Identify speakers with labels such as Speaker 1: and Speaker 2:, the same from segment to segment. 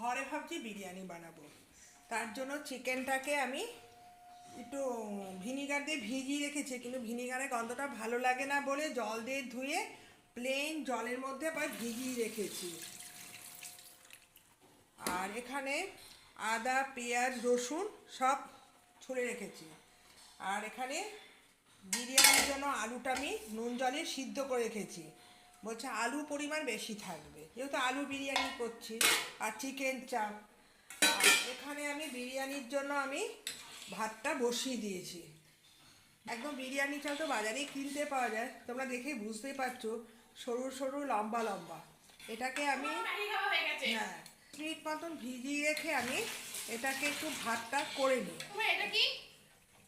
Speaker 1: ঘরে ভাবছি বিরিয়ানি বানাবো। তার জন্য চিকেনটাকে আমি একটু ভিনিগার দিয়ে ভিজিয়ে রেখেছি, কিন্তু ভিনিগারের গন্ধটা ভালো লাগে না বলে জল দিয়ে ধুয়ে প্লেন জলের মধ্যে আবার ভিজিয়ে রেখেছি। আর এখানে আদা, পেঁয়াজ, রসুন সব ছুলে রেখেছি। আর এখানে বিরিয়ানির জন্য আলুটা আমি নুন জলে সিদ্ধ করে রেখেছি। বলছে আলু পরিমাণ বেশি থাকবে। যেহেতু আলু বিরিয়ানি করছি আর চিকেন চাপ এখানে আমি বিরিয়ানির জন্য আমি ভাতটা বসিয়ে দিয়েছি। একদম বিরিয়ানি চাল তো বাজারেই কিনতে পাওয়া যায়। তোমরা দেখে বুঝতেই পারছ সরু সরু লম্বা লম্বা। এটাকে আমি
Speaker 2: হয়ে
Speaker 1: মিনিট মতন ভিজিয়ে রেখে আমি এটাকে একটু ভাতটা করে নিই।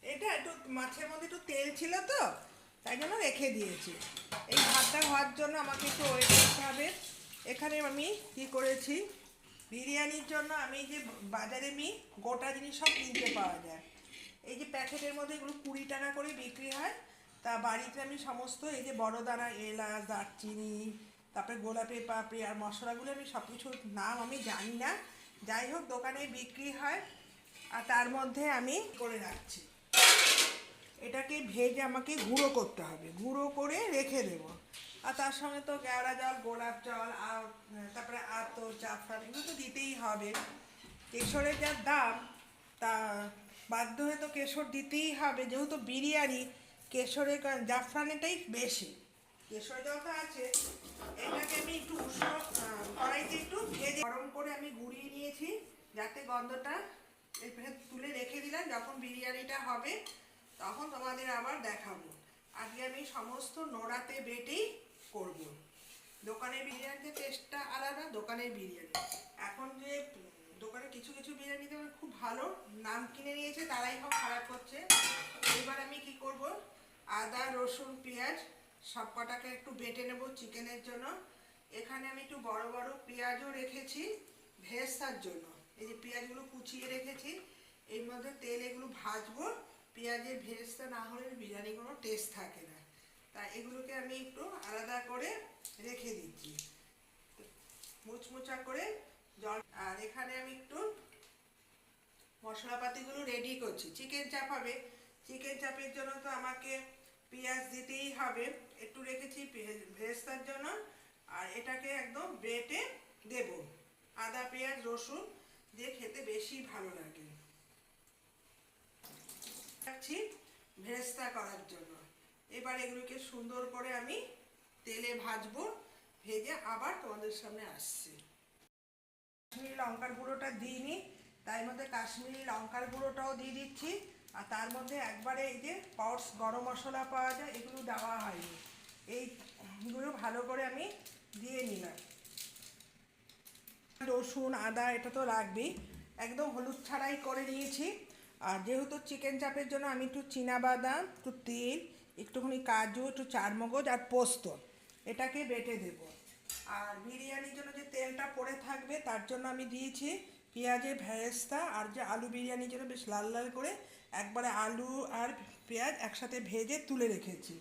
Speaker 2: এটা
Speaker 1: একটু মাছের মধ্যে একটু তেল ছিল তো তাই জন্য রেখে দিয়েছি। এই ভাতটা হওয়ার জন্য আমাকে একটু ওয়েট করতে হবে। এখানে আমি কি করেছি? বিরিয়ানির জন্য আমি যে বাজারে মি গোটা জিনিস সব কিনতে পাওয়া যায়। এই যে প্যাকেটের মধ্যে এগুলো কুড়ি টাকা করে বিক্রি হয়, তা বাড়িতে আমি সমস্ত এই যে বড় দানা এলাচ, দারচিনি, তারপরে গোলাপি পাপড়ি আর মশলাগুলো আমি সব কিছুর নাম আমি জানি না। যাই হোক, দোকানে বিক্রি হয়, আর তার মধ্যে আমি করে রাখছি। এটাকে ভেজে আমাকে গুঁড়ো করতে হবে। গুঁড়ো করে রেখে দেবো। আর তার সঙ্গে তো কেওড়া জল, গোলাপ জল, আর তারপরে আতো জাফরান এগুলো তো দিতেই হবে। কেশরের যা দাম, তা বাধ্য হয়ে তো কেশর দিতেই হবে। যেহেতু বিরিয়ানি, কেশরের জাফরানেটাই বেশি। কেশর জল তো আছে। এটাকে আমি একটু উষ্ণ কড়াইতে একটু ভেজে গরম করে আমি গুঁড়িয়ে নিয়েছি। যাতে গন্ধটা তুলে রেখে দিলাম। যখন বিরিয়ানিটা হবে তখন তোমাদের আবার দেখাবো। আজকে আমি সমস্ত নোড়াতে বেটেই করব। দোকানের বিরিয়ানিতে টেস্টটা আলাদা, দোকানের বিরিয়ানি। এখন যে দোকানে কিছু কিছু বিরিয়ানিতে আমার খুব ভালো নাম কিনে নিয়েছে, তারাই সব খারাপ করছে। এবার আমি কি করব? আদা, রসুন, পেঁয়াজ সব কটাকে একটু বেটে নেব চিকেনের জন্য। এখানে আমি একটু বড় বড় পেঁয়াজও রেখেছি ভেস্তার জন্য। এই যে পেঁয়াজগুলো কুচিয়ে রেখেছি, এর মধ্যে তেল এগুলো ভাজবো। পেঁয়াজের ভেস্তা না হলে বিরিয়ানি কোনো টেস্ট থাকে না। তা এগুলোকে আমি একটু আলাদা করে রেখে দিচ্ছি। মুচমুচা করে জল আর এখানে আমি একটু মশলাপাতিগুলো রেডি করছি। চিকেন চাপ হবে। চিকেন চাপের জন্য তো আমাকে পেঁয়াজ দিতেই হবে। একটু রেখেছি ভেস্তার জন্য। আর এটাকে একদম বেটে দেব। আদা, পেঁয়াজ, রসুন দিয়ে খেতে বেশি ভালো লাগে। রাখছি ভেস্তা করার জন্য। এবার এগুলোকে সুন্দর করে আমি তেলে ভাজবো, ভেজে আবার তোমাদের সামনে আসছি। কাশ্মীরি লঙ্কার গুঁড়োটা দিইনি তার মধ্যে কাশ্মীরি লঙ্কার গুঁড়োটাও দিয়ে দিচ্ছি। আর তার মধ্যে একবারে এই যে পাউডস গরম মশলা পাওয়া যায়, এগুলো দেওয়া হয়নি। এইগুলো ভালো করে আমি দিয়ে নিলাম। রসুন, আদা, এটা তো লাগবেই। একদম হলুদ ছাড়াই করে নিয়েছি। যেহেতু চিকেন চাপের জন্য আমি একটু বাদাম একটু তেল, একটুখানি কাজু, একটু চারমগজ আর পোস্ত এটাকে বেটে দেব। আর বিরিয়ানির জন্য যে তেলটা পড়ে থাকবে তার জন্য আমি দিয়েছি পেঁয়াজের ভেরেস্তা আর যে আলু বিরিয়ানির জন্য বেশ লাল লাল করে একবারে আলু আর পেঁয়াজ একসাথে ভেজে তুলে রেখেছি।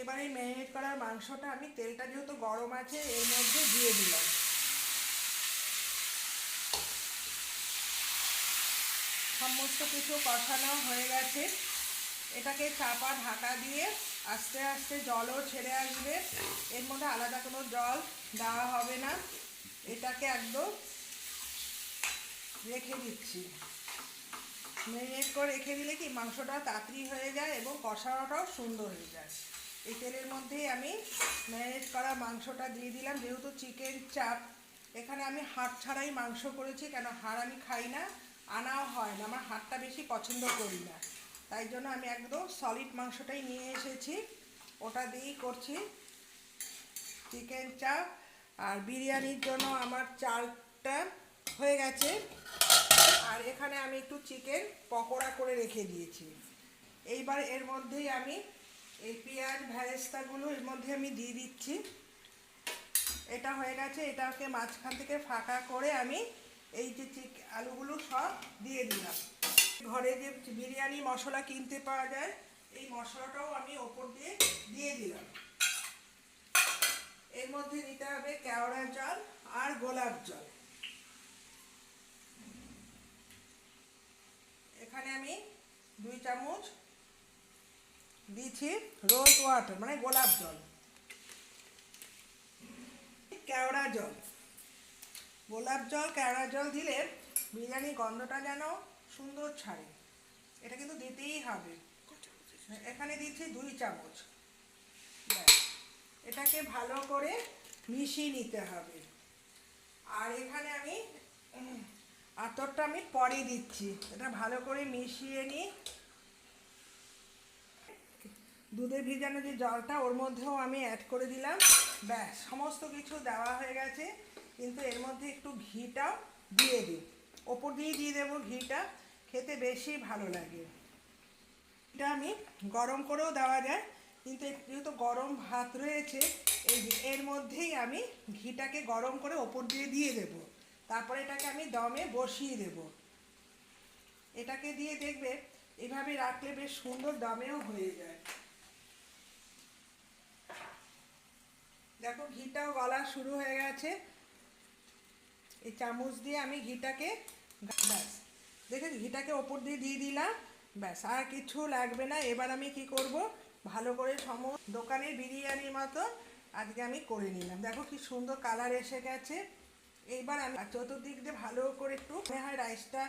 Speaker 1: এবারে ম্যারিনেট করার মাংসটা আমি তেলটা যেহেতু গরম আছে এর মধ্যে দিয়ে দিলাম। সমস্ত কিছু কষানো হয়ে গেছে। এটাকে চাপা ঢাকা দিয়ে আস্তে আস্তে জলও ছেড়ে আসবে। এর মধ্যে আলাদা কোনো জল দেওয়া হবে না। এটাকে একদম রেখে দিচ্ছি। ম্যারিনেট করে রেখে দিলে কি মাংসটা তাড়াতাড়ি হয়ে যায় এবং কষানোটাও সুন্দর হয়ে যায়। এই তেলের মধ্যেই আমি ম্যারিনেট করা মাংসটা দিয়ে দিলাম। যেহেতু চিকেন চাপ, এখানে আমি হাড় ছাড়াই মাংস করেছি, কেন হাড় আমি খাই না। আনাও হয় না, আমার হাতটা বেশি পছন্দ করি না। তাই জন্য আমি একদম সলিড মাংসটাই নিয়ে এসেছি। ওটা দিয়েই করছি। চিকেন চাপ আর বিরিয়ানির জন্য আমার চালটা হয়ে গেছে। আর এখানে আমি একটু চিকেন পকোড়া করে রেখে দিয়েছি। এইবার এর মধ্যেই আমি এই পেঁয়াজ ভ্যারেস্তাগুলো এর মধ্যে আমি দিয়ে দিচ্ছি। এটা হয়ে গেছে, এটাকে মাঝখান থেকে ফাঁকা করে আমি এই যে চিক আলুগুলো সব দিয়ে দিলাম। ঘরে যে বিরিয়ানি, মশলা কিনতে পাওয়া যায়, এই মশলাটাও আমি ওপর দিয়ে দিয়ে দিলাম। এর মধ্যে নিতে হবে কেওড়া জল আর গোলাপ জল। এখানে আমি দুই চামচ দিচ্ছি রোজ ওয়াটার মানে গোলাপ জল। কেওড়া জল। গোলাপ জল, কেওড়া জল দিলে বিরিয়ানি গন্ধটা যেন সুন্দর ছাড়ে। এটা কিন্তু দিতেই হবে। এখানে দিচ্ছি দুই চামচ। এটাকে ভালো করে মিশিয়ে নিতে হবে। আর এখানে আমি, আতরটা আমি পরে দিচ্ছি। এটা ভালো করে মিশিয়ে নিই দুধে ভিজানো যে জলটা ওর মধ্যেও আমি অ্যাড করে দিলাম। ব্যাস, সমস্ত কিছু দেওয়া হয়ে গেছে। কিন্তু এর মধ্যে একটু ঘিটাও দিয়ে দিই। ওপর দিয়ে দিয়ে দেবো ঘিটা, খেতে বেশি ভালো লাগে। এটা আমি গরম করেও দেওয়া যায়, কিন্তু যেহেতু গরম ভাত রয়েছে, এই এর মধ্যেই আমি ঘিটাকে গরম করে ওপর দিয়ে দিয়ে দেব। তারপরে এটাকে আমি দমে বসিয়ে দেব। এটাকে দিয়ে দেখবে, এভাবে রাখলে বেশ সুন্দর দমেও হয়ে যায়। দেখো, ঘিটাও গলা শুরু হয়ে গেছে। এই চামচ দিয়ে আমি ঘিটাকে ব্যাস। দেখে ঘিটাকে ওপর দিয়ে দিয়ে দিলাম, ব্যাস। আর কিছু লাগবে না। এবার আমি কি করব? ভালো করে সম দোকানের বিরিয়ানির মতো আজকে আমি করে নিলাম। দেখো কি সুন্দর কালার এসে গেছে। এইবার আমি চতুর্দিক দিয়ে ভালো করে একটু মনে হয় রাইসটা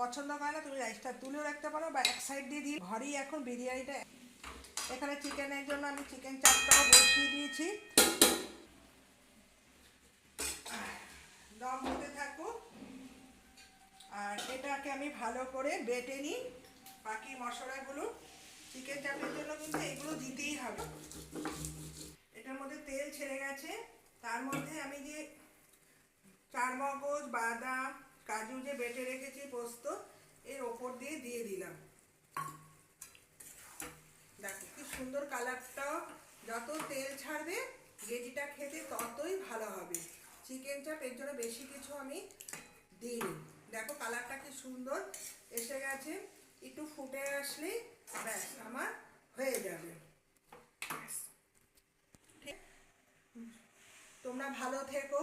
Speaker 1: পছন্দ করে না। তুমি রাইসটা তুলেও রাখতে পারো বা এক সাইড দিয়ে দিই ঘরেই এখন বিরিয়ানিটা এখানে চিকেনের জন্য আমি চিকেন চাপটাও বসিয়ে দিয়েছি। দম হতে থাকুক আর এটাকে আমি ভালো করে বেটে নিই। বাকি মশলাগুলো চিকেন চাপের জন্য কিন্তু এগুলো দিতেই হবে। এটার মধ্যে তেল ছেড়ে গেছে। তার মধ্যে আমি যে চারমগজ, বাদাম, কাজু যে বেটে রেখেছি পোস্ত, এর ওপর দিয়ে দিয়ে দিলাম। দেখো কি সুন্দর কালারটাও যত তেল ছাড়বে, গেজিটা খেতে ততই ভালো হবে। চিকেন চাপ এর জন্য বেশি কিছু আমি দিইনি। দেখো কালারটা কি সুন্দর এসে গেছে। একটু ফুটে আসলেই ব্যাস আমার হয়ে যাবে। তোমরা ভালো থেকো।